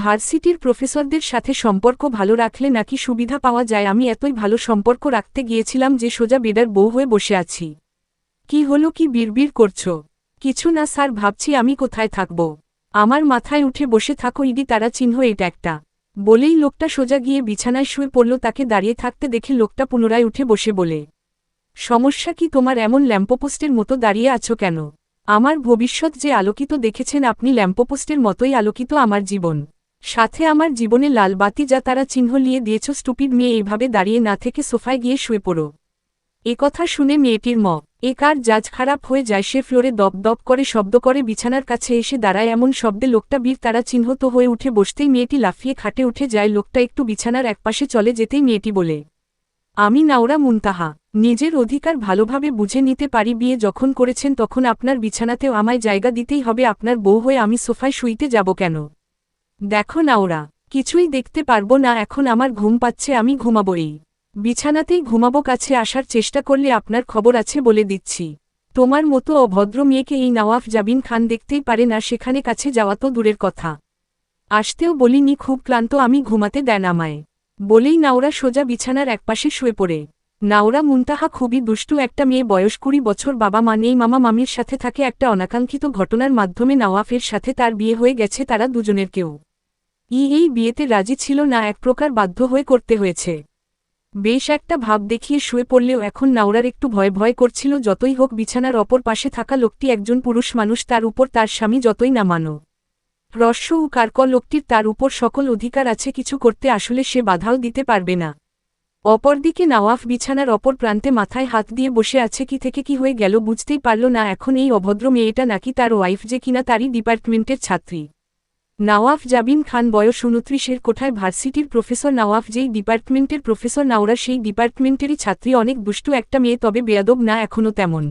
ভার্সিটির প্রফেসরদের সাথে সম্পর্ক ভালো রাখলে নাকি সুবিধা পাওয়া যায়? আমি এতই ভালো সম্পর্ক রাখতে গিয়েছিলাম যে সোজা বেডার বউ হয়ে বসে আছি। কি হলো? কি বিড়বিড় করছ? কিছু না স্যার, ভাবছি আমি কোথায় থাকব। আমার মাথায় উঠে বসে থাকো ইডি তারা চিহ্ন এটা একটা। বলেই লোকটা সোজা গিয়ে বিছানায় শুয়ে পড়ল। তাকে দাঁড়িয়ে থাকতে দেখে লোকটা পুনরায় উঠে বসে বলে, সমস্যা কি? তোমার এমন ল্যাম্পোপোস্টের মতো দাঁড়িয়ে আছো কেন? আমার ভবিষ্যৎ যে আলোকিত দেখেছেন আপনি ল্যাম্পোপোস্টের মতোই আলোকিত আমার জীবন। সাথে আমার জীবনে লাল বাতি যা তারা চিহ্ন লিয়ে দিয়েছ, স্টুপিড মেয়ে এইভাবে দাঁড়িয়ে না থেকে সোফায় গিয়ে শুয়ে পড়ো। এ কথা শুনে মেয়েটির ম, এ কার জাজ খারাপ হয়ে যায়, সে ফ্লোরে দপ দপ করে শব্দ করে, বিছানার কাছে এসে দাঁড়ায় এমন শব্দে লোকটা বীর তারা চিহ্নিত হয়ে উঠে বসতেই মেয়েটি লাফিয়ে খাটে উঠে যায়, লোকটা একটু বিছানার একপাশে চলে যেতেই মেয়েটি বলে, আমি নাওরা মুনতাহা, নিজের অধিকার ভালোভাবে বুঝে নিতে পারি, বিয়ে যখন করেছেন তখন আপনার বিছানাতেও আমায় জায়গা দিতেই হবে, আপনার বউ হয়ে আমি সোফায় শুইতে যাব কেন? দেখো নাওরা কিছুই দেখতে পারব না, এখন আমার ঘুম পাচ্ছে, আমি ঘুমাবই। বিছানাতেই ঘুমাবো, কাছে আসার চেষ্টা করলে আপনার খবর আছে বলে দিচ্ছি। তোমার মতো অভদ্র মেয়েকে এই নওয়াফ জাবিন খান দেখতেই পারে না, সেখানে কাছে যাওয়া তো দূরের কথা। আসতেও বলিনি, খুব ক্লান্ত, আমি ঘুমাতে দেন আমায়। বলেই নাওরা সোজা বিছানার একপাশে শুয়ে পড়ে। নাওরা মুনতাহা খুবই দুষ্টু একটা মেয়ে, বয়স কুড়ি বছর, বাবা মা নেই, মামা মামির সাথে থাকে একটা অনাকাঙ্ক্ষিত ঘটনার মাধ্যমে নওয়াফের সাথে তার বিয়ে হয়ে গেছে, তারা দুজনের কেউ। ই এই বিয়েতে রাজি ছিল না, এক প্রকার বাধ্য হয়ে করতে হয়েছে। বেশ একটা ভাব দেখিয়ে শুয়ে পড়লেও এখন নাওরার একটু ভয় ভয় করছিল, যতই হোক বিছানার অপর পাশে থাকা লোকটি একজন পুরুষ মানুষ, তার উপর তার স্বামী যতই না মানো। রস্য ও কারক লোকটির তার উপর সকল অধিকার আছে, কিছু করতে আসলে সে বাধাও দিতে পারবে না। অপরদিকে নাওয়াফ বিছানার অপর প্রান্তে মাথায় হাত দিয়ে বসে আছে, কি থেকে কি হয়ে গেল বুঝতেই পারল না, এখন এই অভদ্র মেয়েটা নাকি তার ওয়াইফ যে কিনা তারই ডিপার্টমেন্টের ছাত্রী। নওয়াফ জাবিন খান বয়স উনত্রিশের কোঠায় ভার্সিটির প্রফেসর নওয়াফ যেই ডিপার্টমেন্টের প্রফেসর নাওরা সেই ডিপার্টমেন্টেরই ছাত্রী অনেক দুষ্টু একটা মেয়ে তবে বেয়াদব না এখনও তেমন।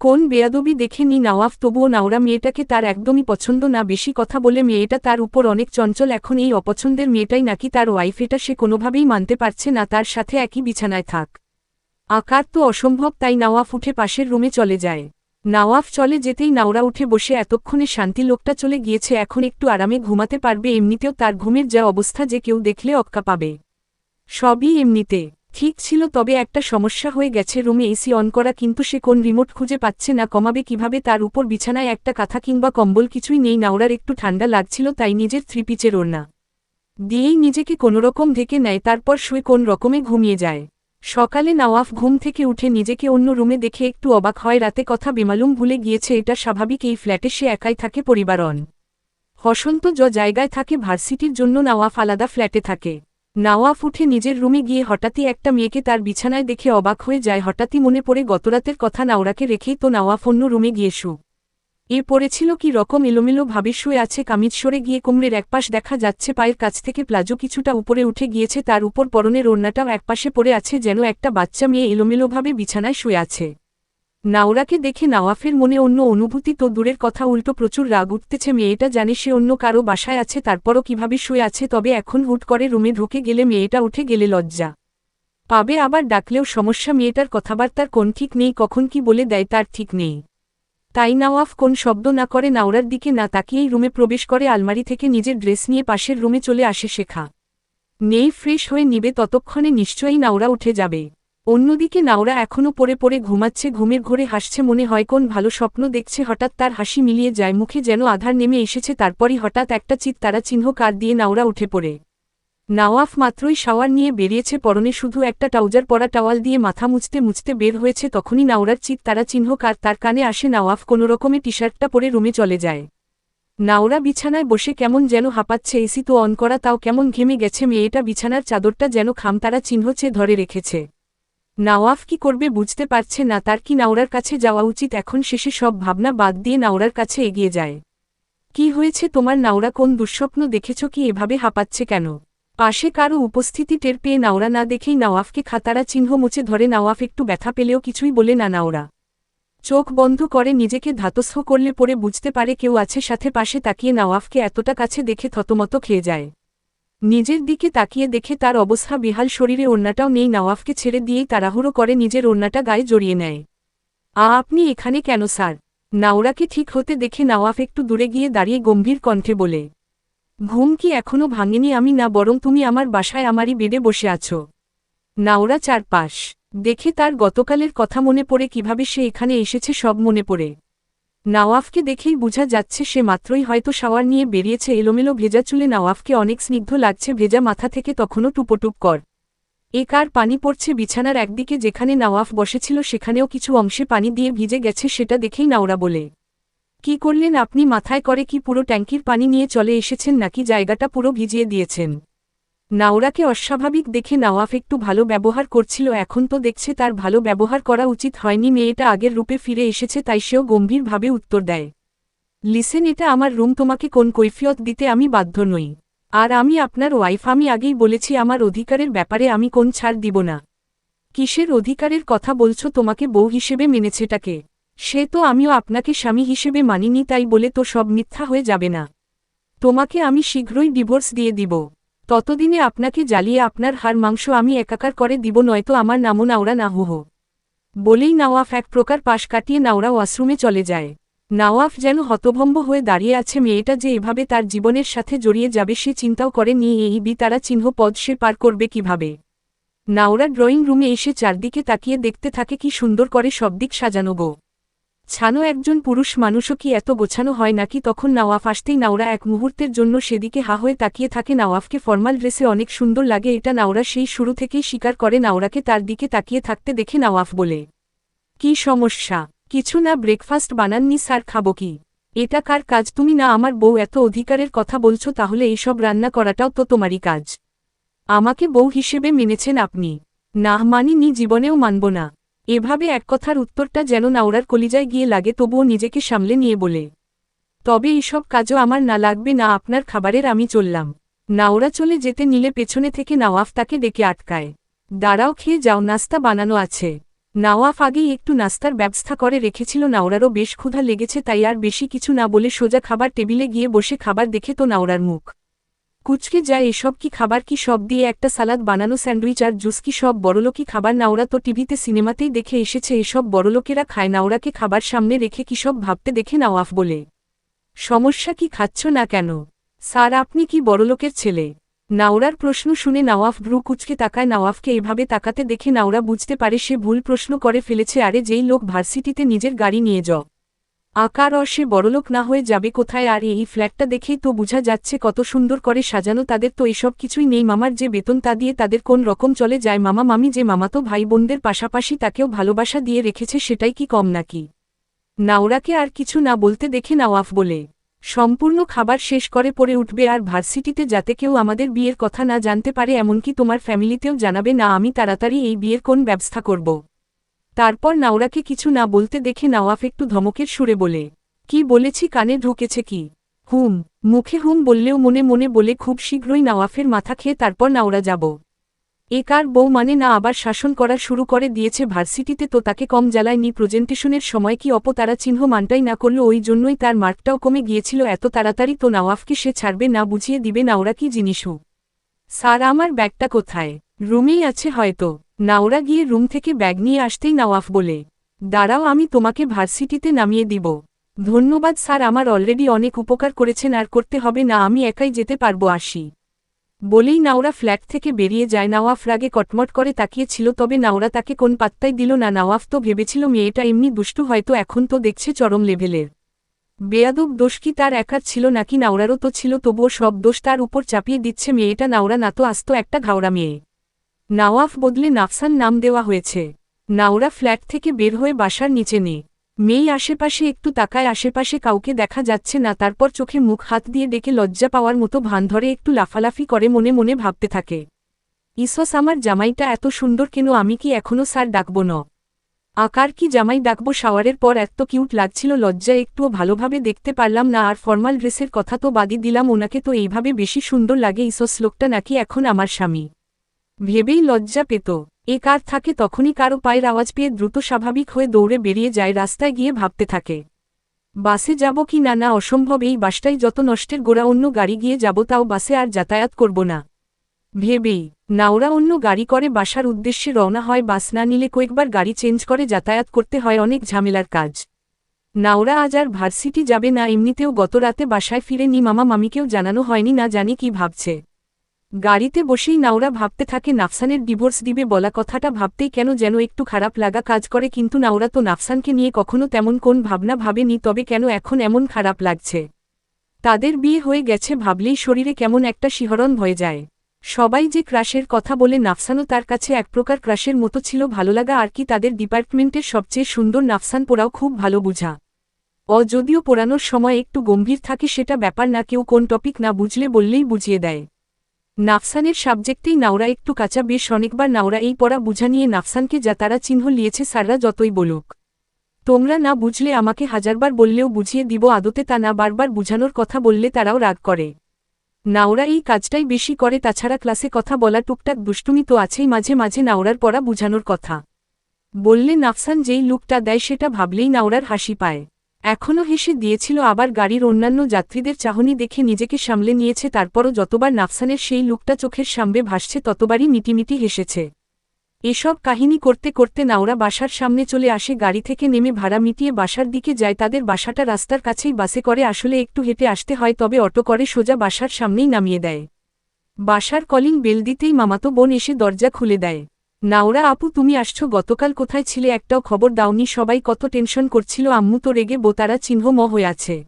কোন বেয়াদবি দেখে নি নওয়াফ তবুও নাওরা মেয়েটাকে তার একদমই পছন্দ না বেশি কথা বলে মেয়েটা তার উপর অনেক চঞ্চল এখন এই অপছন্দের মেয়েটাই নাকি তার ওয়াইফ এটা সে কোনোভাবেই মানতে পারছে না তার সাথে একই বিছানায় থাক। আকার তো অসম্ভব তাই নওয়াফ উঠে পাশের রুমে চলে যায়। নওয়াফ চলে যেতেই নাওরা উঠে বসে এতক্ষণে শান্তি লোকটা চলে গিয়েছে, এখন একটু আরামে ঘুমাতে পারবে, এমনিতেও তার ঘুমের যা অবস্থা যে কেউ দেখলে অক্কা পাবে। সবই এমনিতে। ঠিক ছিল তবে একটা সমস্যা হয়ে গেছে, রুমে এসি অন করা কিন্তু সে কোন রিমোট খুঁজে পাচ্ছে না, কমাবে কীভাবে তার উপর বিছানায় একটা কাঁথা কিংবা কম্বল কিছুই নেই, নাওরার একটু ঠান্ডা লাগছিল তাই নিজের থ্রিপিচের ওড়না দিয়েই নিজেকে কোনোরকম ঢেকে নেয়, তারপর শুয়ে কোন রকমে ঘুমিয়ে যায়। সকালে নওয়াফ ঘুম থেকে উঠে নিজেকে অন্য রুমে দেখে একটু অবাক হয়। রাতে কথা বেমালুম ভুলে গিয়েছে, এটা স্বাভাবিক এই ফ্ল্যাটে সে একাই থাকে পরিবারন। হসন্ত য জায়গায় থাকে, ভার্সিটির জন্য নওয়াফ আলাদা ফ্ল্যাটে থাকে। নওয়াফ উঠে নিজের রুমে গিয়ে হঠাৎই একটা মেয়েকে তার বিছানায় দেখে অবাক হয়ে যায়। হঠাৎই মনে পড়ে, গতরাতের কথা নাওরাকে রেখেই তো নওয়াফ অন্য রুমে গিয়ে শু এ পড়েছিল কি রকম এলোমেলো ভাবে শুয়ে আছে কামিজ সরে গিয়ে কুমড়ের একপাশ দেখা যাচ্ছে পায়ের কাছ থেকে প্লাজো কিছুটা উপরে উঠে গিয়েছে, তার উপর পরনের ওড়নাটাও একপাশে পড়ে আছে যেন একটা বাচ্চা মেয়ে এলোমেলোভাবে বিছানায় শুয়ে আছে। নাওরাকে দেখে নাওয়াফের মনে অন্য অনুভূতি, তো দূরের কথা উল্টো প্রচুর রাগ উঠতেছে, মেয়েটা জানে সে অন্য কারও বাসায় আছে, তারপরও কীভাবে শুয়ে আছে, তবে এখন হুট করে রুমে ঢুকে গেলে মেয়েটা উঠে গেলে লজ্জা। পাবে আবার ডাকলেও সমস্যা, মেয়েটার কথাবার্তার কোন ঠিক নেই, কখন কি বলে দেয় তার ঠিক নেই। তাই নওয়াফ কোন শব্দ না করে নাওরার দিকে না তাকিয়েই রুমে প্রবেশ করে আলমারি থেকে নিজের ড্রেস নিয়ে পাশের রুমে চলে আসে শেখা। নেই ফ্রেশ হয়ে নিবে ততক্ষণে নিশ্চয়ই নাওরা উঠে যাবে। অন্যদিকে নাওরা এখনও পড়ে পড়ে ঘুমাচ্ছে, ঘুমের ঘরে হাসছে, মনে হয় কোন ভালো স্বপ্ন দেখছে, হঠাৎ তার হাসি মিলিয়ে যায়, মুখে যেন আধার নেমে এসেছে, তারপরই হঠাৎ একটা চিৎ তারা চিহ্ন কার দিয়ে নাওরা উঠে পড়ে। নাওয়াফ মাত্রই শাওয়ার নিয়ে বেরিয়েছে পরনে শুধু একটা ট্রাউজার পরা টাওয়াল দিয়ে মাথা মুছতে মুছতে বের হয়েছে তখনই নাওরার চিৎ তারা চিহ্ন কার তার কানে আসে নাওয়াফ কোনোরকমে টি শার্টটা পরে রুমে চলে যায়। নাওরা বিছানায় বসে কেমন যেন হাঁপাচ্ছে, এসি তো অন করা তাও কেমন ঘেমে গেছে, মেয়েটা বিছানার চাদরটা যেন খামতারা চিহ্ন চেয়ে ধরে রেখেছে। নাওয়াফ কি করবে বুঝতে পারছে না, তার কি নাওরার কাছে যাওয়া উচিত, এখন শেষে সব ভাবনা বাদ দিয়ে নাওরার কাছে এগিয়ে যায়। কি হয়েছে তোমার, নাওরা কোন দুঃস্বপ্ন দেখেছ, কি এভাবে হাঁপাচ্ছে কেন? পাশে কারও উপস্থিতি টের পেয়ে নাওরা না দেখেই নওয়াফকে খাতারা চিহ্ন মুছে ধরে নওয়াফ একটু ব্যথা পেলেও কিছুই বলে না নাওরা। চোখ বন্ধ করে নিজেকে ধাতস্থ করলে পরে বুঝতে পারে কেউ আছে সাথে পাশে তাকিয়ে নওয়াফকে এতটা কাছে দেখে থতমত খেয়ে যায়। নিজের দিকে তাকিয়ে দেখে তার অবস্থা বিহাল শরীরে ওড়নাটাও নেই নওয়াফকে ছেড়ে দিয়েই তাড়াহুড়ো করে নিজের ওড়নাটা গায়ে জড়িয়ে নেয়। আ, আপনি এখানে কেন স্যার? নাওরাকে ঠিক হতে দেখে নওয়াফ একটু দূরে গিয়ে দাঁড়িয়ে গম্ভীর কণ্ঠে বলে ঘুম কি এখনও ভাঙেনি? আমি না, বরং তুমি আমার বাসায় আমারই বেডে বসে আছো। নাওরা চারপাশ। দেখে তার গতকালের কথা মনে পড়ে কীভাবে সে এখানে এসেছে, সব মনে পড়ে। নাওয়াফকে দেখেই বোঝা যাচ্ছে সে মাত্রই হয়তো শাওয়ার নিয়ে বেরিয়েছে, এলোমেলো ভেজা চুলে নাওয়াফকে অনেক স্নিগ্ধ লাগছে, ভেজা মাথা থেকে তখনও টুপোটুপ কর। এ কার পানি পড়ছে বিছানার একদিকে যেখানে নাওয়াফ বসেছিল, সেখানেও কিছু অংশে পানি দিয়ে ভিজে গেছে, সেটা দেখেই নাওরা বলে কি করলেন আপনি? মাথায় করে কি পুরো ট্যাঙ্কির পানি নিয়ে চলে এসেছেন নাকি জায়গাটা পুরো ভিজিয়ে দিয়েছেন? নাওরাকে অস্বাভাবিক দেখে নওয়াফ একটু ভালো ব্যবহার করছিল। এখন তো দেখছে তার ভালো ব্যবহার করা উচিত হয়নি। মেয়েটা আগের রূপে ফিরে এসেছে, তাই সেও গম্ভীরভাবে উত্তর দেয়, লিসেন, এটা আমার রুম, তোমাকে কোন কৈফিয়ত দিতে আমি বাধ্য নই। আর আমি আপনার ওয়াইফ, আমি আগেই বলেছি আমার অধিকারের ব্যাপারে আমি কোন ছাড় দিব না। কিসের অধিকারের কথা বলছো, তোমাকে বউ হিসেবে মেনেছেটাকে? সে তো আমিও আপনাকে স্বামী হিসেবে মানিনি, তাই বলে তো সব মিথ্যা হয়ে যাবে না। তোমাকে আমি শীঘ্রই ডিভোর্স দিয়ে দিব। ততদিনে আপনাকে জ্বালিয়ে আপনার হাড় মাংস আমি একাকার করে দিব, নয়তো আমার নামও নাওরা না হুহ বলেই নাওয়াফ এক প্রকার পাশ কাটিয়ে নাওরা ওয়াশরুমে চলে যায়। নাওয়াফ যেন হতভম্ব হয়ে দাঁড়িয়ে আছে, মেয়েটা যে এভাবে তার জীবনের সাথে জড়িয়ে যাবে সে চিন্তাও করে নিয়ে এই বি তারা চিহ্ন পদ সে পার করবে কীভাবে? নাওরা ড্রয়িং রুমে এসে চারদিকে তাকিয়ে দেখতে থাকে কি সুন্দর করে সব দিক সাজানো গো। ছানো একজন পুরুষ মানুষও কি এত গোছানো হয় নাকি? তখন নওয়াফ আসতেই নাওরা এক মুহূর্তের জন্য সেদিকে হা হয়ে তাকিয়ে থাকে। নওয়াফকে ফর্মাল ড্রেসে অনেক সুন্দর লাগে, এটা নাওরা সেই শুরু থেকেই স্বীকার করে। নাওরাকে তার দিকে তাকিয়ে থাকতে দেখে নওয়াফ বলে, কি সমস্যা? কিছু না, ব্রেকফাস্ট বানাননি, স্যার খাব কি? এটা কার কাজ? তুমি না আমার বউ, এত অধিকারের কথা বলছো, তাহলে এসব রান্না করাটাও তো তোমারই কাজ। আমাকে বউ হিসেবে মেনেছেন আপনি। না, মানিনি, জীবনেও মানব না। এভাবে এক কথার উত্তরটা যেন নাওরার কলিজায় গিয়ে লাগে, তবুও নিজেকে সামলে নিয়ে বলে, তবে এইসব কাজও আমার না লাগবে না, আপনার খাবারের আমি চললাম। নাওরা চলে যেতে নিলে পেছনে থেকে নাওয়াফ তাকে ডেকে আটকায়, দাঁড়াও, খেয়ে যাও, নাস্তা বানানো আছে। নাওয়াফ আগেই একটু নাস্তার ব্যবস্থা করে রেখেছিল, নাওরারও বেশ ক্ষুধা লেগেছে, তাই আর বেশি কিছু না বলে সোজা খাবার টেবিলে গিয়ে বসে খাবার দেখে তো নাওরার মুখ কুচকে যায়, এসব কি খাবার কি সব দিয়ে একটা সালাদ বানানো স্যান্ডউইচ আর জুস কি সব বড়লোকি খাবার? নাওরা তো টিভিতে, সিনেমাতেই দেখে এসেছে, এসব বড়লোকেরা খায়, নাওরাকে খাবার সামনে রেখে কি সব ভাবতে দেখে নাওয়াফ বলে। সমস্যা কি খাচ্ছ না কেন? স্যার, আপনি কি বড়লোকের ছেলে? নাওরার প্রশ্ন শুনে নাওয়াফ ভ্রু কুচকে তাকায়, নাওয়াফকে এভাবে তাকাতে দেখে নাওরা বুঝতে পারে, সে ভুল প্রশ্ন করে ফেলেছে, আরে যেই লোক ভার্সিটিতে নিজের গাড়ি নিয়ে য আকার অর সে বড়লোক না হয়ে যাবে কোথায়? আর এই ফ্ল্যাটটা দেখেই তো বোঝা যাচ্ছে কত সুন্দর করে সাজানো তাদের তো এসব কিছুই নেই। মামার যে বেতন তা দিয়ে তাদের কোন রকম চলে যায়? মামা, মামি যে মামাতো ভাই বোনদের পাশাপাশি তাকেও ভালোবাসা দিয়ে রেখেছে সেটাই কি কম নাকি? নাওরাকে আর কিছু না বলতে দেখে নাওয়াফ বলে, সম্পূর্ণ খাবার শেষ করে পড়ে উঠবে আর ভার্সিটিতে যাতে কেউ আমাদের বিয়ের কথা না জানতে পারে এমনকি তোমার ফ্যামিলিতেও জানাবে। না, আমি তাড়াতাড়ি এই বিয়ের কোন ব্যবস্থা করব? তারপর নাওরাকে কিছু না বলতে দেখে নওয়াফ একটু ধমকের সুরে বলে, কি বলেছি, কানে ঢুকেছে কি? হুম, মুখে হুম বললেও মনে মনে বলে খুব শীঘ্রই নওয়াফের মাথা খেয়ে তারপর নাওরা যাব। এ কার বউ মানে না আবার শাসন করা শুরু করে দিয়েছে ভার্সিটিতে তো তাকে কম জ্বালায়নি প্রেজেন্টেশনের সময় কি অপতারা চিহ্ন মানটাই না করল ওই জন্যই তার মার্কটাও কমে গিয়েছিল এত তাড়াতাড়ি তো নওয়াফকে সে ছাড়বে না বুঝিয়ে দিবে নাওরা কি জিনিসও। স্যার, আমার ব্যাগটা কোথায়? রুমেই আছে হয়তো। নাওরা গিয়ে রুম থেকে ব্যাগ নিয়ে আসতেই নওয়াফ বলে, দাঁড়াও, আমি তোমাকে ভার্সিটিতে নামিয়ে দিব। ধন্যবাদ স্যার, আমার অলরেডি অনেক উপকার করেছেন, আর করতে হবে না, আমি একাই যেতে পারব, আসি। বলেই নাওরা ফ্ল্যাট থেকে বেরিয়ে যায়। নাওয়াফ রাগে কটমট করে তাকিয়েছিল, তবে নাওরা তাকে কোন পাত্তাই দিল না। নাওয়াফ তো ভেবেছিল, মেয়েটা এমনি দুষ্টু, হয়তো এখন তো দেখছে চরম লেভেলের। বেয়াদব দোষ কি তার একার ছিল নাকি নাওরারও তো ছিল, তবুও সব দোষ তার উপর চাপিয়ে দিচ্ছে মেয়েটা। নাওরা না তো আস্ত একটা ঘাওড়া মেয়ে। নাওয়াফ বদলে নাফসান নাম দেওয়া হয়েছে। নাওরা ফ্ল্যাট থেকে বের হয়ে বাসার নিচে নে মেয়ে আশেপাশে একটু তাকায়, আশেপাশে কাউকে দেখা যাচ্ছে না। তারপর চোখে মুখ হাত দিয়ে ডেকে লজ্জা পাওয়ার মতো ভান ধরে একটু লাফালাফি করে মনে মনে ভাবতে থাকে। ইসস, আমার জামাইটা এত সুন্দর কেন? আমি কি এখনও স্যার ডাকব ন? আকার কি জামাই ডাকব? শাওয়ারের পর এত কিউট লাগছিল লজ্জা একটুও ভালোভাবে দেখতে পারলাম না। আর ফর্মাল ড্রেসের কথা তো বাদি দিলাম, ওনাকে তো এইভাবে বেশি সুন্দর লাগে। ইসস, লোকটা নাকি এখন আমার স্বামী। ভেবেই লজ্জা পেত। এ কার থাকে তখনই কারও পায়ের আওয়াজ পেয়ে দ্রুত স্বাভাবিক হয়ে দৌড়ে বেরিয়ে যায়, রাস্তায় গিয়ে ভাবতে থাকে, বাসে যাব কি না না অসম্ভব এই বাসটাই যত নষ্টের গোড়া, অন্য গাড়ি গিয়ে যাব তাও বাসে আর যাতায়াত করব না। ভেবেই নাওরা অন্য গাড়ি করে, বাসার উদ্দেশ্যে রওনা হয়, বাস না নিলে কয়েকবার গাড়ি চেঞ্জ করে যাতায়াত করতে হয়, অনেক ঝামেলার কাজ। নাওরা আজ আর ভার্সিটি যাবে না, এমনিতেও গত রাতে বাসায় ফিরে নি মামা মামিকেও জানানো হয়নি, না জানি কি ভাবছে। গাড়িতে বসেই নাওরা ভাবতে থাকে, নাফসানের ডিভোর্স দিবে বলা কথাটা ভাবতেই কেন যেন একটু খারাপ লাগা কাজ করে, কিন্তু নাওরা তো নাফসানকে নিয়ে কখনো তেমন কোন ভাবনা ভাবেনি, তবে কেন এখন এমন খারাপ লাগছে? তাদের বিয়ে হয়ে গেছে ভাবলেই শরীরে কেমন একটা শিহরণ হয়ে যায়। সবাই যে ক্রাশের কথা বলে, নাফসানও তার কাছে এক প্রকার ক্রাশের মতো ছিল ভালোলাগা আর কি তাদের ডিপার্টমেন্টের সবচেয়ে সুন্দর নাফসান পোড়াও খুব ভালো বুঝা। অ, যদিও পোড়ানোর সময় একটু গম্ভীর থাকে সেটা ব্যাপার না, কেউ কোন টপিক না বুঝলে বললেই বুঝিয়ে দেয়। নাফসানের সাবজেক্টেই নাওরা একটু কাঁচা, বেশ অনেকবার নাওরা এই পড়া বুঝা নিয়ে নাফসানকে যা তারা চিহ্ন লিয়েছে সাররা যতই বলুক। তোমরা না বুঝলে আমাকে হাজারবার বললেও বুঝিয়ে দিব আদতে তা না বারবার বুঝানোর কথা বললে তারাও রাগ করে। নাওরা এই কাজটাই বেশি করে, তাছাড়া ক্লাসে কথা বলা টুকটাক দুষ্টুমি তো আছেই, মাঝে মাঝে নাওরার পড়া বুঝানোর কথা। বললে নাফসান যেই লুকটা দেয় সেটা ভাবলেই নাওরার হাসি পায়। এখনও হেসে দিয়েছিল আবার গাড়ির অন্যান্য যাত্রীদের চাহনি দেখে নিজেকে সামলে নিয়েছে, তারপরও যতবার নাফসানের সেই লুকটা চোখের সামনে ভাসছে, ততবারই মিটিমিটি হেসেছে। এসব কাহিনী করতে করতে নাওরা বাসার সামনে চলে আসে, গাড়ি থেকে নেমে ভাড়া মিটিয়ে বাসার দিকে যায়, তাদের বাসাটা রাস্তার কাছেই বাসে করে, আসলে একটু হেঁটে আসতে হয়, তবে অটো করে সোজা বাসার সামনেই নামিয়ে দেয়। বাসার কলিং বেল দিতেই মামাতো বোন এসে দরজা খুলে দেয়। নাওরা আপু, তুমি আসছো, গতকাল কোথায় ছিলে, একটাও খবর দাওনি, সবাই কত টেনশন করছিল, আম্মু তো রেগে বোতারা চিহ্ন ম হয়ে আছে।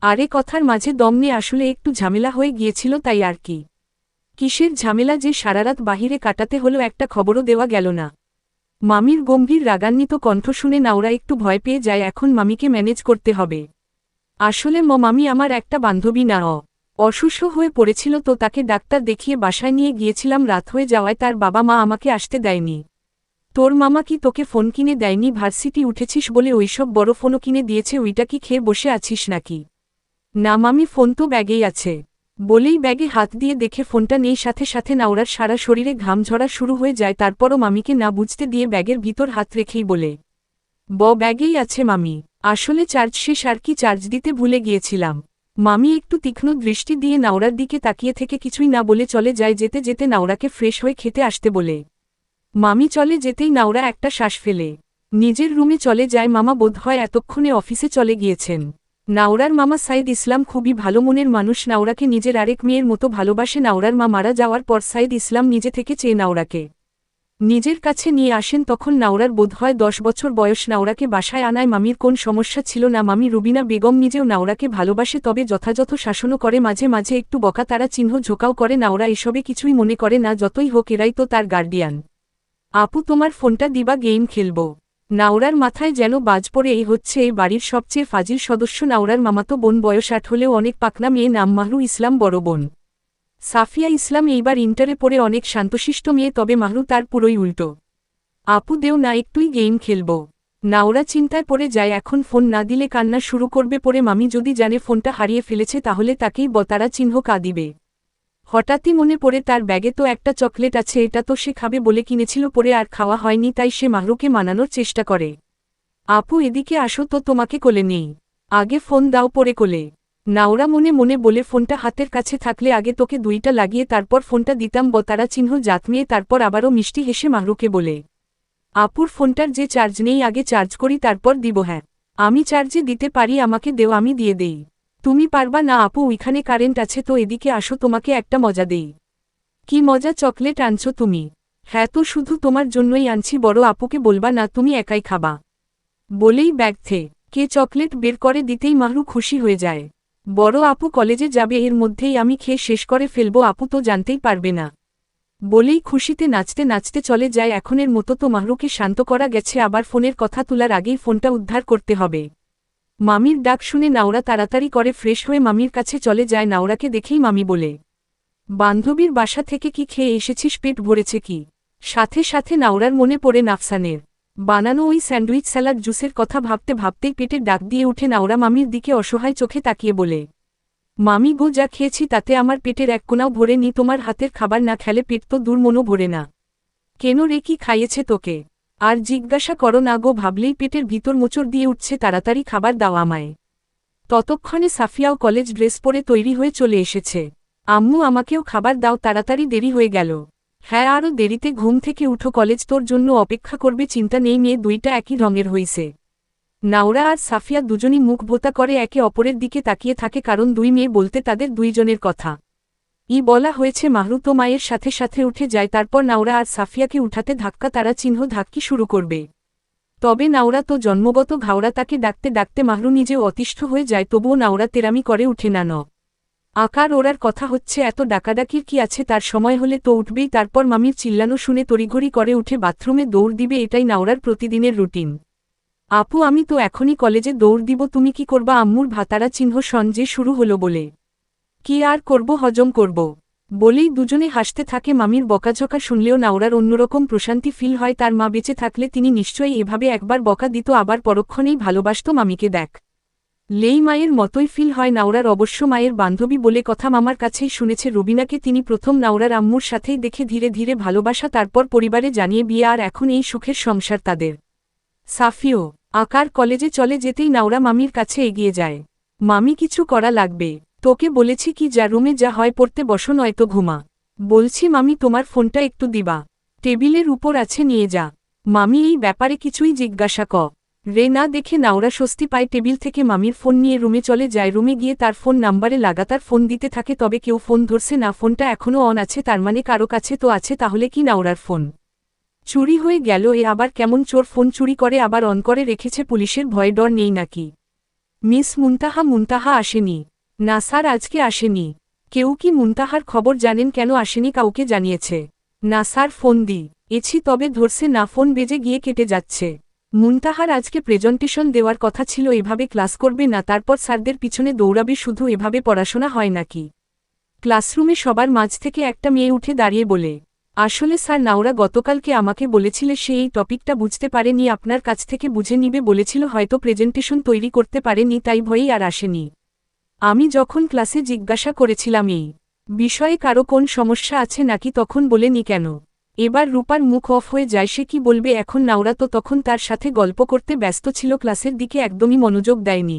আরে, কথার মাঝে দমনে আসলে একটু ঝামেলা হয়ে গিয়েছিল, তাই আর কি। কিসের ঝামেলা যে সারারাত বাহিরে কাটাতে হলো, একটা খবরও দেওয়া গেল না। মামির গম্ভীর রাগান্বিত কণ্ঠ শুনে নাওরা একটু ভয় পেয়ে যায়, এখন মামিকে ম্যানেজ করতে হবে। আসলে ম, মামি আমার একটা বান্ধবী না, অ। অসুস্থ হয়ে পড়েছিল তো তাকে ডাক্তার দেখিয়ে বাসায় নিয়ে গিয়েছিলাম। রাত হয়ে যাওয়ায় তার বাবা মা আমাকে আসতে দেয়নি। তোর মামা কি তোকে ফোন কিনে দেয়নি? ভার্সিটি উঠেছিস বলে ওইসব বড় ফোনও কিনে দিয়েছে। ওইটা কি খেয়ে বসে আছিস নাকি? না মামি, ফোন তো ব্যাগেই আছে। বলেই ব্যাগে হাত দিয়ে দেখে ফোনটা নেই। সাথে সাথে নাওরার সারা শরীরে ঘাম ঝরা শুরু হয়ে যায়। তারপরও মামিকে না বুঝতে দিয়ে ব্যাগের ভিতর হাত রেখেই বলে, ব, ব্যাগেই আছে মামি। আসলে চার্জ শেষ আর কি চার্জ দিতে ভুলে গিয়েছিলাম। মামি একটু তীক্ষ্ণ দৃষ্টি দিয়ে নাওরার দিকে তাকিয়ে থেকে কিছুই না বলে চলে যায় যেতে যেতে নাওরাকে ফ্রেশ হয়ে খেতে আসতে বলে। মামি চলে যেতেই নাওড়া একটা শ্বাস ফেলে। নিজের রুমে চলে যায় মামা বোধ হয় এতক্ষণে অফিসে চলে গিয়েছেন। নাওরার মামা সাইদ ইসলাম খুবই ভালো মনের মানুষ, নাওরাকে নিজের আরেক মেয়ের মতো ভালোবাসে। নাওরার মা মারা যাওয়ার পর সাইদ ইসলাম নিজে থেকে চেয়ে নাওরাকে নিজের কাছে নিয়ে আসেন তখন নাওরার বোধহয় দশ বছর বয়স। নাওরাকে বাসায় আনায় মামির কোন সমস্যা ছিল না। মামি রুবিনা বেগম নিজেও নাওরাকে ভালোবাসে তবে যথাযথ শাসনও করে। মাঝে মাঝে একটু বকা তারা চিহ্ন ঝোঁকাও করে। নাওরা এসবে কিছুই মনে করে না, যতই হোক এরাই তো তার গার্ডিয়ান আপু, তোমার ফোনটা দিবা গেম খেলব। নাওরার মাথায় যেন বাজ পড়ে এই হচ্ছে এই বাড়ির সবচেয়ে ফাজিল সদস্য। নাওরার মামাতো বোন বয়স আট হলেও অনেক পাকনা মেয়ে নাম মাহরু ইসলাম বড় বোন। সাফিয়া ইসলাম এইবার ইন্টারে পড়ে অনেক শান্তশিষ্ট মেয়ে, তবে মাহরু তার পুরোই উল্টো। আপু, দেও না, একটুই গেম খেলব। নাওরা চিন্তায় পড়ে যায়, এখন ফোন না দিলে কান্না শুরু করবে পরে মামি যদি জানে ফোনটা হারিয়ে ফেলেছে, তাহলে তাকেই বতারা চিহ্ন কাঁদিবে হঠাৎই মনে পড়ে তার ব্যাগে তো একটা চকলেট আছে, এটা তো সে খাবে বলে কিনেছিল পরে আর খাওয়া হয়নি, তাই সে মাহরুকে মানানোর চেষ্টা করে। আপু, এদিকে আসো তো, তোমাকে কোলে নেই। আগে ফোন দাও পরে কোলে। নাওরা মনে মনে বলে, ফোনটা হাতের কাছে থাকলে আগে তোকে দুইটা লাগিয়ে তারপর ফোনটা দিতাম, বতারা চিহ্ন জাতমিয়ে তারপর আবারও মিষ্টি হেসে মাহরুকে বলে, আপুর ফোনটার যে চার্জ নেই, আগে চার্জ করি, তারপর দিব হ্যাঁ। আমি চার্জে দিতে পারি, আমাকে দেও, আমি দিয়ে দেই। তুমি পারবা না, আপু, ওইখানে কারেন্ট আছে, তো এদিকে আসো, তোমাকে একটা মজা দেই। কি মজা চকলেট আনছো তুমি। হ্যাঁ তো শুধু তোমার জন্যই আনছি, বড় আপুকে বলবা না, তুমি একাই খাবা। বলেই ব্যাগ থে। কে চকলেট বের করে দিতেই মাহরু খুশি হয়ে যায়। বড় আপু কলেজে যাবে, এর মধ্যেই আমি খেয়ে শেষ করে ফেলব, আপু তো জানতেই পারবে না। বলেই খুশিতে নাচতে নাচতে চলে যায়, এখনের মতো তো মাহরুকে শান্ত করা গেছে, আবার ফোনের কথা তোলার আগেই ফোনটা উদ্ধার করতে হবে। মামির ডাক শুনে নাওরা তাড়াতাড়ি করে ফ্রেশ হয়ে মামির কাছে চলে যায়, নাওরাকে দেখেই মামি বলে, বান্ধবীর বাসা থেকে কি খেয়ে এসেছিস, পেট ভরেছে কি? সাথে সাথে নাওরার মনে পড়ে নাফসানের বানানো ওই স্যান্ডউইচ স্যালাড জুসের কথা ভাবতে ভাবতেই পেটের ডাক দিয়ে উঠে নাওরা মামির দিকে অসহায় চোখে তাকিয়ে বলে, মামি গো, যা খেয়েছি তাতে আমার পেটের এক কোনাও ভরে নি, তোমার হাতের খাবার না খেলে পেট তো দুর্মনও ভরে না। কেন রে কি খাইয়েছে তোকে? আর জিজ্ঞাসা করো না গো, ভাবলেই পেটের ভিতর মোচড় দিয়ে উঠছে তাড়াতাড়ি খাবার দাও আমায়। ততক্ষণে সাফিয়াও কলেজ ড্রেস পরে তৈরি হয়ে চলে এসেছে। আম্মু, আমাকেও খাবার দাও, তাড়াতাড়ি দেরি হয়ে গেল। হ্যাঁ আরও দেরিতে ঘুম থেকে উঠো, কলেজ তোর জন্য অপেক্ষা করবে, চিন্তা নেই, মেয়ে দুইটা একই রঙের হইছে। নাওরা আর সাফিয়া দুজনই মুখ ভোতা করে একে অপরের দিকে তাকিয়ে থাকে, কারণ দুই মেয়ে বলতে তাদের দুইজনের কথা। ই বলা হয়েছে, মাহরু তো মায়ের সাথে সাথে উঠে যায়, তারপর নাওরা আর সাফিয়াকে উঠাতে ধাক্কা, তারা চিহ্ন ধাক্কি শুরু করবে। তবে নাওরা তো জন্মগত ঘাওড়া, তাকে ডাকতে ডাকতে মাহরু নিজেও অতিষ্ঠ হয়ে যায়, তবুও নাওরা তেরামি করে উঠে না, ন। আকার ওরার কথা হচ্ছে, এত ডাকাডাকির কি আছে? তার সময় হলে তো উঠবেই। তারপর মামির চিল্লানো শুনে তড়িঘড়ি করে উঠে বাথরুমে দৌড় দিবে, এটাই নাওরার প্রতিদিনের রুটিন। আপু, আমি তো এখনই কলেজে দৌড় দিব, তুমি কি করবা? আম্মুর ভাতারা চিহ্ন সঞ্জে শুরু হলো বলে। কি আর করব, হজম করব? বলেই দুজনে হাসতে থাকে, মামির বকাঝকা শুনলেও নাওরার অন্যরকম প্রশান্তি ফিল হয়। তার মা বেঁচে থাকলে তিনি নিশ্চয়ই এভাবে একবার বকা দিত, আবার পরক্ষণেই ভালোবাসত মামিকে দেখ। লেই মায়ের মতোই ফিল হয় নাওরার অবশ্য মায়ের বান্ধবী বলে কথা মামার কাছেই শুনেছে রুবিনাকে তিনি প্রথম নাওরার আম্মুর সাথেই দেখে ধীরে ধীরে ভালোবাসা তারপর পরিবারে জানিয়ে বিয়ে আর এখন এই সুখের সংসার তাদের। সাফিও, আকার কলেজে চলে যেতেই নাওরা মামির কাছে এগিয়ে যায়। মামি কিছু করা লাগবে। তোকে বলেছি কি যা রুমে যা হয় পড়তে বসো নয়তো ঘুমা। বলছি মামি তোমার ফোনটা একটু দিবা। টেবিলের উপর আছে নিয়ে যা। মামি এই ব্যাপারে কিছুই জিজ্ঞাসা ক। রে না দেখে নাওরা স্বস্তি পায় টেবিল থেকে মামির ফোন নিয়ে রুমে চলে যায়। রুমে গিয়ে তার ফোন নাম্বারে লাগাতার ফোন দিতে থাকে, তবে কেউ ফোন ধরছে না। ফোনটা এখনও অন আছে, তার মানে কারও কাছে তো আছে, তাহলে কি নাওরার ফোন? চুরি হয়ে গেল, এ আবার কেমন চোর ফোন চুরি করে, আবার অন করে রেখেছে পুলিশের ভয় ডর নেই নাকি? মিস মুনতাহা মুনতাহা আসেনি। না স্যার, আজকে আসেনি। কেউ কি মুনতাহার খবর জানেন, কেন আসেনি, কাউকে জানিয়েছে। না স্যার, ফোন দি। এছি, তবে ধরছে না, ফোন বেজে গিয়ে কেটে যাচ্ছে। মুনতাহার আজকে প্রেজেন্টেশন দেওয়ার কথা ছিল, এভাবে ক্লাস করবে না, তারপর স্যারদের পিছনে দৌড়াবে, শুধু এভাবে পড়াশোনা হয় নাকি? ক্লাসরুমে সবার মাঝ থেকে একটা মেয়ে উঠে দাঁড়িয়ে বলে, আসলে স্যার, নাওরা গতকালকে আমাকে বলেছিলে, সে এই টপিকটা বুঝতে পারেনি, আপনার কাছ থেকে বুঝে নিবে, বলেছিল হয়তো প্রেজেন্টেশন তৈরি করতে পারেনি, তাই ভয়েই আর আসেনি। আমি যখন ক্লাসে জিজ্ঞাসা করেছিলাম, এই বিষয়ে কারও কোন সমস্যা আছে নাকি? তখন বলেনি, কেন? এবার রূপার মুখ অফ হয়ে যায়, সে কি বলবে? এখন নাওরা তো তখন তার সাথে গল্প করতে ব্যস্ত ছিল, ক্লাসের দিকে একদমই মনোযোগ দেয়নি।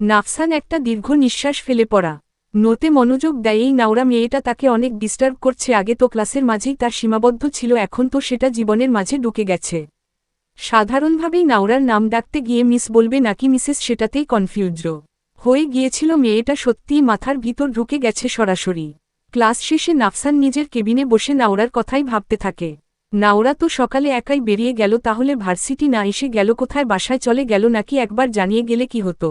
নাফসান একটা দীর্ঘ নিঃশ্বাস ফেলে পড়া। নোতে মনোযোগ দেয়, এই নাওরা মেয়েটা তাকে অনেক ডিস্টার্ব করছে, আগে তো ক্লাসের মাঝেই তার সীমাবদ্ধ ছিল, এখন তো সেটা জীবনের মাঝে ঢুকে গেছে। সাধারণভাবেই নাওরার নাম ডাকতে গিয়ে মিস বলবে নাকি মিসেস সেটাতেই কনফিউজ হয়ে গিয়েছিল, মেয়েটা সত্যিই মাথার ভিতর ঢুকে গেছে সরাসরি। ক্লাস শেষে নাফসান নিজের কেবিনে বসে নাওরার কথাই ভাবতে থাকে। নাওরা তো সকালে একাই বেরিয়ে গেল, তাহলে ভার্সিটি না এসে গেল কোথায়, বাসায় চলে গেল নাকি একবার জানিয়ে গেলে কি হতো?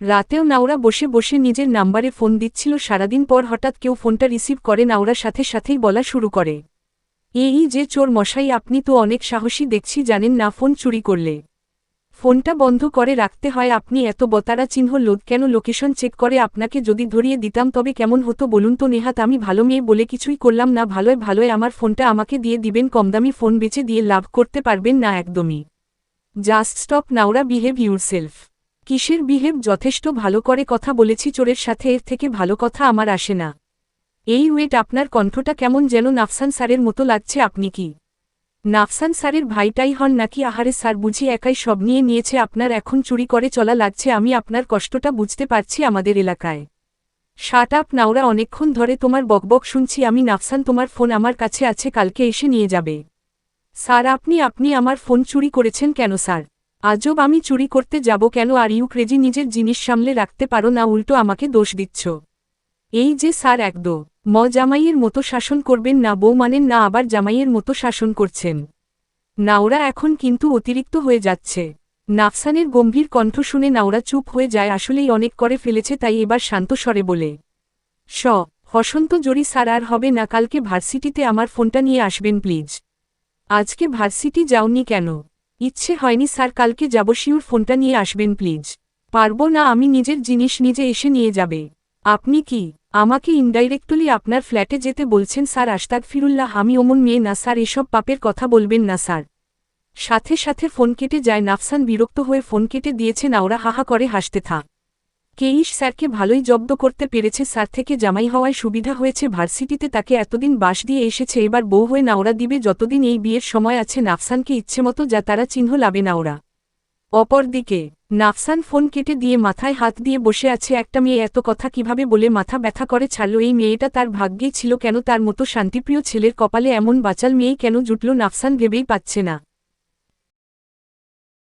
রাতেও নাওরা বসে বসে নিজের নাম্বারে ফোন দিচ্ছিল, সারাদিন পর হঠাৎ কেউ ফোনটা রিসিভ করে নাওরা সাথে সাথেই বলা শুরু করে। এই যে চোর মশাই আপনি তো অনেক সাহসী, দেখছি জানেন না ফোন চুরি করলে। ফোনটা বন্ধ করে রাখতে হয়। আপনি এত বতারা চিহ্ন লোদ কেন? লোকেশন চেক করে আপনাকে যদি ধরিয়ে দিতাম তবে কেমন হতো বলুন তো? নেহাত আমি ভালো মেয়ে বলে কিছুই করলাম না। ভালোয় ভালোয় আমার ফোনটা আমাকে দিয়ে দিবেন। কমদামি ফোন বেচে দিয়ে লাভ করতে পারবেন না একদমই। জাস্ট স্টপ নাওরা, বিহেভ ইউরসেলফ। কিসের বিহেভ? যথেষ্ট ভালো করে কথা বলেছি, চোরের সাথে এর থেকে ভালো কথা আমার আসে না। এই ওয়েট, আপনার কণ্ঠটা কেমন যেন নাফসান স্যারের মতো লাগছে। আপনি কি নাফসান স্যারের ভাইটাই হন নাকি আহারে স্যার বুঝি একাই সব নিয়ে নিয়েছে, আপনার এখন চুরি করে চলা লাগছে, আমি আপনার কষ্টটা বুঝতে পারছি আমাদের এলাকায়। শাট আপ নাওরা, অনেকক্ষণ ধরে তোমার বকবক শুনছি, আমি নাফসান তোমার ফোন আমার কাছে আছে, কালকে এসে নিয়ে যাবে। স্যার, আপনি আপনি আমার ফোন চুরি করেছেন কেন স্যার? আজব, আমি চুরি করতে যাব কেন? আর ইউ ক্রেজি, নিজের জিনিস সামলে রাখতে পারো না, উল্টো আমাকে দোষ দিচ্ছ। এই যে স্যার, একদো ম জামাইয়ের মতো শাসন করবেন না, বউ মানেন না, আবার জামাইয়ের মতো শাসন করছেন। নাওরা এখন কিন্তু অতিরিক্ত হয়ে যাচ্ছে। নাফসানের গম্ভীর কণ্ঠ শুনে নাওরা চুপ হয়ে যায়, আসলেই অনেক করে ফেলেছে, তাই এবার শান্ত স্বরে বলে স হসন্ত জড়ি স্যার আর হবে না, কালকে ভার্সিটিতে আমার ফোনটা নিয়ে আসবেন প্লিজ। আজকে ভার্সিটি যাওনি কেন? ইচ্ছে হয়নি স্যার, কালকে যাব, শিউর ফোনটা নিয়ে আসবেন প্লিজ। পারব না, আমি নিজের জিনিস নিজে এসে নিয়ে যাবে। আপনি কি আমাকে ইনডাইরেক্টলি আপনার ফ্ল্যাটে যেতে বলছেন স্যার আশতাক ফিরুল্লাহ আমি অমন মেয়ে না স্যার, এসব পাপের কথা বলবেন না স্যার। সাথে সাথে ফোন কেটে যায়, নাফসান বিরক্ত হয়ে ফোন কেটে দিয়েছে নাওরা হাহা করে হাসতে থা কেইশ স্যারকে ভালোই জব্দ করতে পেরেছে, স্যার থেকে জামাই হওয়ায় সুবিধা হয়েছে, ভার্সিটিতে তাকে এতদিন বাস দিয়ে এসেছে, এবার বউ হয়ে নাওরা দিবে, যতদিন এই বিয়ের সময় আছে, নাফসানকে ইচ্ছেমতো যা তারা চিহ্ন লাবে নাওরা অপরদিকে, নাফসান ফোন কেটে দিয়ে মাথায় হাত দিয়ে বসে আছে একটা মেয়ে। এত কথা কীভাবে বলে মাথা ব্যথা করে ছাড়ল? এই মেয়েটা তার ভাগ্যেই ছিল কেন? তার মতো শান্তিপ্রিয় ছেলের কপালে এমন বাচাল মেয়েই কেন? জুটল নাফসান ভেবেই পাচ্ছে না।